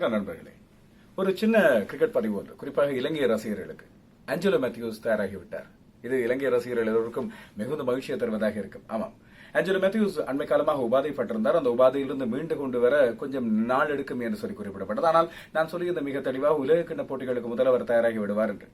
வணக்கம் நண்பர்களே ஒரு சின்ன கிரிக்கெட் பதிவு ஒன்று குறிப்பாக இலங்கை ரசிகர்களுக்கு. ஆஞ்சலோ மேத்யூஸ் தயாராகிவிட்டார். இது இலங்கை ரசிகர்கள் எல்லோருக்கும் மிகுந்த மகிழ்ச்சியை தருவதாக இருக்கும். ஆமாம் ஆஞ்சலோ மேத்யூஸ் அண்மை காலமாக உபாதைப்பட்டிருந்தார் அந்த உபாதையிலிருந்து மீண்டு கொண்டு வர கொஞ்சம் நாள் எடுக்கும் என்று சொல்லி குறிப்பிடப்பட்டது. ஆனால் நான் சொல்லியிருந்த மிக தெளிவாக உலகக்கிண்ண போட்டிகளுக்கு முதல்வர் தயாராகி விடுவார் என்று.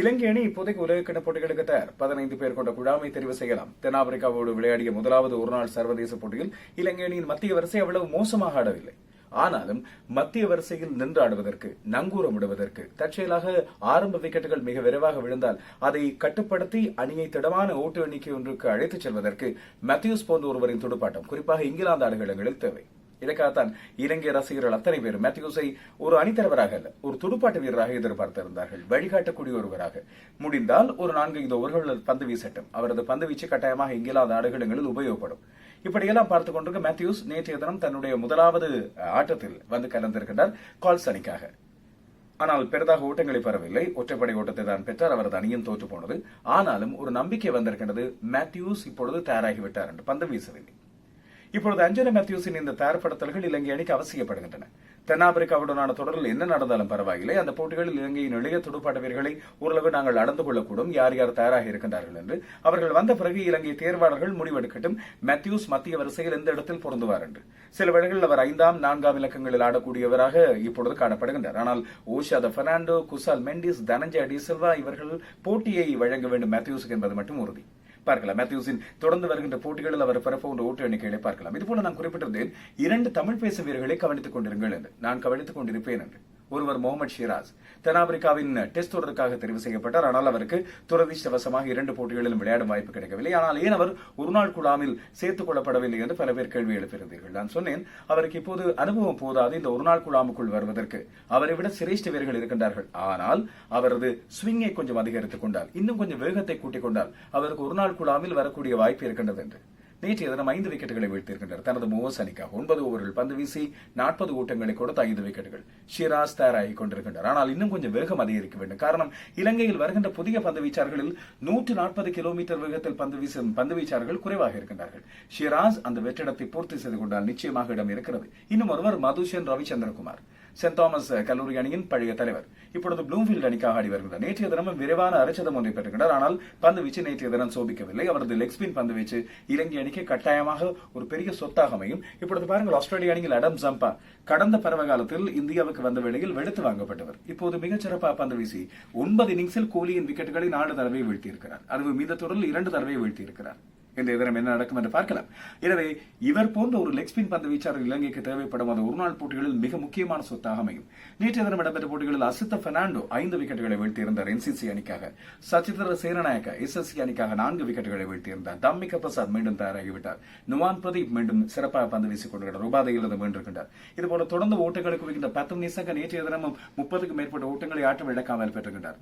இலங்கை அணி இப்போதைக்கு உலகக்கிண்ண போட்டிகளுக்கு தயார். பதினைந்து பேர் கொண்ட குழாமை தெரிவு செய்யலாம். தென்னாப்பிரிக்காவோடு விளையாடிய முதலாவது ஒருநாள் சர்வதேச போட்டியில் இலங்கை அணியின் மத்திய வரிசை அவ்வளவு மோசமாக ஆடவில்லை. ஆனாலும் மத்திய வரிசையில் நின்றாடுவதற்கு நங்கூரமிடுவதற்கு தற்செயலாக ஆரம்ப விக்கெட்டுகள் மிக விரைவாக விழுந்தால் அதை கட்டுப்படுத்தி அணியை திடமான ஓட்டு எண்ணிக்கை ஒன்றுக்கு அழைத்துச் செல்வதற்கு மேத்யூஸ் போன்ற ஒருவரின் துடுப்பாட்டம் குறிப்பாக இங்கிலாந்து ஆடுகளங்களில் தேவை. இதற்காகத்தான் இலங்கை ரசிகர்கள் அத்தனை பேர் மேத்யூஸை ஒரு அணித்தலைவராக அல்ல ஒரு துடுப்பாட்ட வீரராக எதிர்பார்த்திருந்தார்கள் வழிகாட்டக்கூடிய ஒருவராக. முடிந்தால் ஒரு நான்கு ஐந்து ஓவர்கள் பந்து வீசட்டும். அவரது பந்து வீச்சு கட்டாயமாக இங்கிலாந்து ஆடுகளங்களில் உபயோகப்படும். இப்படியெல்லாம் பார்த்துக் கொண்டிருக்க மேத்யூஸ் நேற்றைய தினம் தன்னுடைய முதலாவது ஆட்டத்தில் வந்து கலந்திருக்கின்றார் கால்ஸ் அணிக்காக ஆனால் பெரிதாக ஓட்டங்களை பெறவில்லை. ஒற்றைப்படை ஓட்டத்தை தான் பெற்றார். அவரது அணியும் தோற்று போனது. ஆனாலும் ஒரு நம்பிக்கை வந்திருக்கின்றது. மேத்யூஸ் இப்பொழுது தயாராகிவிட்டார் என்று பந்து வீசவில்லை. இப்பொழுது அஞ்சலி மேத்யூஸின் இந்த தயார்படுத்தல்கள் இலங்கை அணிக்கு அவசியப்படுகின்றன. தென்னாப்பிரிக்காவுடனான தொடரில் என்ன நடந்தாலும் பரவாயில்லை. அந்த போட்டிகளில் இலங்கையின் இளைய துடுப்பாட்ட வீரர்களை ஓரளவு நாங்கள் நடந்து கொள்ளக்கூடும். யார் யார் தயாராக இருக்கின்றார்கள் என்று. அவர்கள் வந்த பிறகு இலங்கை தேர்வாளர்கள் முடிவெடுக்கட்டும். மேத்யூஸ் மத்திய வரிசையில் எந்த இடத்தில் பொருந்துவார் என்று. சில வேளைகளில் அவர் ஐந்தாம் நான்காம் இலக்கங்களில் ஆடக்கூடியவராக இப்பொழுது காணப்படுகின்றார். ஆனால் ஓஷாத பெர்னாண்டோ குசால் மெண்டிஸ் தனஞ்சய டிசில்வா இவர்கள் போட்டியை வழங்க வேண்டும். மேத்யூஸுக்கு என்பது மட்டும் உறுதி. பார்க்கலாம். மேத்யூஸின் தொடர்ந்து வருகின்ற போட்டிகளில் அவர் பெறப்போன்ற ஓட்டு எண்ணிக்கைகளை பார்க்கலாம். இதுபோல நான் குறிப்பிட்டிருந்தேன் இரண்டு தமிழ் பேசும் வீரர்களை கவனித்துக் கொண்டிருங்கள் என்று. நான் கவனித்துக் கொண்டிருப்பேன் என்று. ஒருவர் முகமது ஷிராஸ் தென்னாப்பிரிக்காவின் டெஸ்ட் தொடருக்காக தெரிவு செய்யப்பட்டார். ஆனால் அவருக்கு துரதிருஷ்டவசமாக இரண்டு போட்டிகளிலும் விளையாடும் வாய்ப்பு கிடைக்கவில்லை. ஆனால் ஏன் அவர் ஒருநாள் குழாமில் சேர்த்துக் கொள்ளப்படவில்லை என்று பல பேர் கேள்வி எழுப்பியிருந்தீர்கள். நான் சொன்னேன் அவருக்கு இப்போது அனுபவம் போதாது இந்த ஒருநாள் குழாமுக்குள் வருவதற்கு. அவரை விட சிரேஷ்ட வீரர்கள் இருக்கின்றார்கள். ஆனால் அவரது ஸ்விங்கை கொஞ்சம் அதிகரித்துக் கொண்டால் இன்னும் கொஞ்சம் வேகத்தை கூட்டிக் கொண்டால் அவருக்கு ஒருநாள் குழாமில் வரக்கூடிய வாய்ப்பு இருக்கின்றது என்று. நேற்றைய தினம் ஐந்து விக்கெட்டுகளை வீழ்த்தியிருக்கின்றார் தனது மூவர்ஸ் அணிக்காக ஒன்பது ஓவர்கள் பந்து வீசி நாற்பது ஓட்டங்களை கொடுத்த ஐந்து விக்கெட்டுகள் ஷிராஸ் தயாராகி கொண்டிருக்கின்றார் ஆனால் இன்னும் கொஞ்சம் வேகம் அதிகரிக்க வேண்டும். காரணம் இலங்கையில் வருகின்ற புதிய பந்து வீச்சார்களில் நூற்று நாற்பது கிலோமீட்டர் வேகத்தில் பந்து வீசும் பந்து வீச்சார்கள் குறைவாக இருக்கின்றார்கள். ஷிராஸ் அந்த வெற்றிடத்தை பூர்த்தி செய்து கொண்டால் நிச்சயமாக இடம் இருக்கிறது. இன்னும் ஒருவர் மதுஷன் ரவிச்சந்திரகுமார். சென்ட் தாமஸ் கல்லூரி அணியின் பழைய தலைவர். இப்பொழுது ப்ளூம்ஃபீல்ட் அணிக்காக ஆடி வருகிறார். நேற்றைய தினமும் விரைவான அரைச்சதம் ஒன்றை பெற்றுகிறார் ஆனால் பந்து வீச்சு நேற்றைய தினம் சோபிக்கவில்லை. அவரது லெக் ஸ்பின் பந்து வீச்சு இலங்கை அணிக்கு கட்டாயமாக ஒரு பெரிய சொத்தாக அமையும். இப்பொழுது பாருங்கள் ஆஸ்திரேலிய அணியில் அடம் ஜம்பா. கடந்த பருவ காலத்தில் இந்தியாவுக்கு வந்த வேளையில் வெளுத்து வாங்கப்பட்டவர். இப்போது மிகச்சிறப்பாக பந்து வீசி ஒன்பது இன்னிங்ஸில் கோலியின் விக்கெட்டுகளை நாலு தடவை வீழ்த்தியிருக்கிறார். அதுவும் மீத தொடரில் இரண்டு தடவை வீழ்த்தியிருக்கிறார். இன்றைய தினம் என்ன நடக்கும் என்று பார்க்கலாம். எனவே இவர் போன்ற ஒரு லெக் ஸ்பின் பந்து வீச்சாளர் இலங்கைக்கு தேவைப்படும் அந்த ஒருநாள் போட்டிகளில் மிக முக்கியமான சொத்தாக அமையும். நேற்றைய தினம் இடம்பெற்ற போட்டிகளில் அசித்த பெர்னாண்டோ ஐந்து விக்கெட்டுகளை வீழ்த்தியிருந்தார் என்சிசி அணிக்காக. சச்சித்திர சேனநாயக்க எஸ்எஸ்சி அணிக்காக நான்கு விக்கெட்டுகளை வீழ்த்தியிருந்தார். தம்மிக பிரசாத் மீண்டும் தயாராகிவிட்டார். நுவான் பிரதீப் மீண்டும் சிறப்பாக பந்து வீசிக் கொண்டிருக்கிறார். உபாதையிலிருந்து மீண்டிருக்கின்றார் இதுபோல தொடர்ந்து ஓட்டங்களுக்கு வைக்கின்ற பத்து நிசங்க நேற்றைய தினமும் முப்பதுக்கும் மேற்பட்ட ஓட்டங்களை ஆட்டம் இழக்காமல் பெற்றுகின்றார்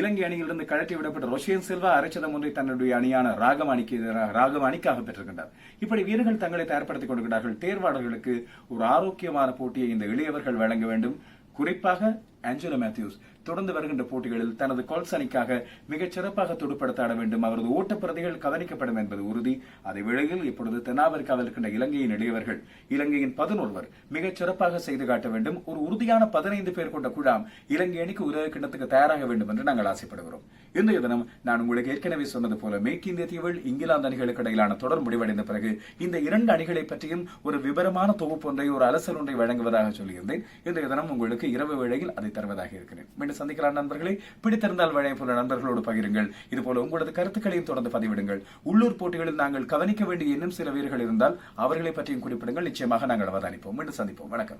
இலங்கை அணியிலிருந்து கழட்டி விடப்பட்ட ரொஷியன் செல்வா அரைச்சதம் ஒன்றை தன்னுடைய அணியான ராகம் அணிக்கு எதிராக ராகம் அணிக்காக பெற்றிருக்கின்றார். இப்படி வீரர்கள் தங்களை தயார்படுத்திக் கொண்டிருக்கிறார்கள் தேர்வாளர்களுக்கு ஒரு ஆரோக்கியமான போட்டியை இந்த இளையவர்கள் வழங்க வேண்டும். குறிப்பாக ஆஞ்சலோ மேத்யூஸ் தொடர்ந்து வருகின்ற போட்டிகளில் தனது கோல்ஸ் அணிக்காக மிகச் சிறப்பாக துடுப்படுத்தாட வேண்டும். அவரது ஓட்டப்பிரதிகள் கவனிக்கப்படும் என்பது உறுதி. அதே வேளையில் இப்பொழுது தென்னாப்பிரிக்காவில் இருக்கின்ற இலங்கையின் இளையவர்கள் இலங்கையின் பதினொருவர் மிகச் சிறப்பாக செய்து காட்ட வேண்டும். ஒரு உறுதியான பதினைந்து பேர் கொண்ட குழாம் இலங்கை அணிக்கு உலக கிண்ணத்துக்கு தயாராக வேண்டும் என்று நாங்கள் ஆசைப்படுகிறோம். இன்றைய தினம் நான் உங்களுக்கு ஏற்கனவே சொன்னது போல மேற்கு இந்திய தீவில் இங்கிலாந்து அணிகளுக்கு இடையிலான தொடர் முடிவடைந்த பிறகு இந்த இரண்டு அணிகளை பற்றியும் ஒரு விவரமான தொகுப்பு ஒன்றை ஒரு அலசல் ஒன்றை வழங்குவதாக சொல்லியிருந்தேன். இன்றைய தினம் உங்களுக்கு இரவு வேளையில் அதை தருவதாக இருக்கிறேன். மீண்டும் சந்திக்கலாம் நண்பர்களே. பிடித்திருந்தால் வழங்க போல நண்பர்களோடு பகிருங்கள். இதுபோல உங்களது கருத்துக்களையும் தொடர்ந்து பதிவிடுங்கள். உள்ளூர் போட்டிகளில் நாங்கள் கவனிக்க வேண்டிய இன்னும் சில வீரர்கள் இருந்தால் அவர்களை பற்றியும் குறிப்பிடுங்கள். நிச்சயமாக நாங்கள் அவதானிப்போம். மீண்டும் சந்திப்போம். வணக்கம்.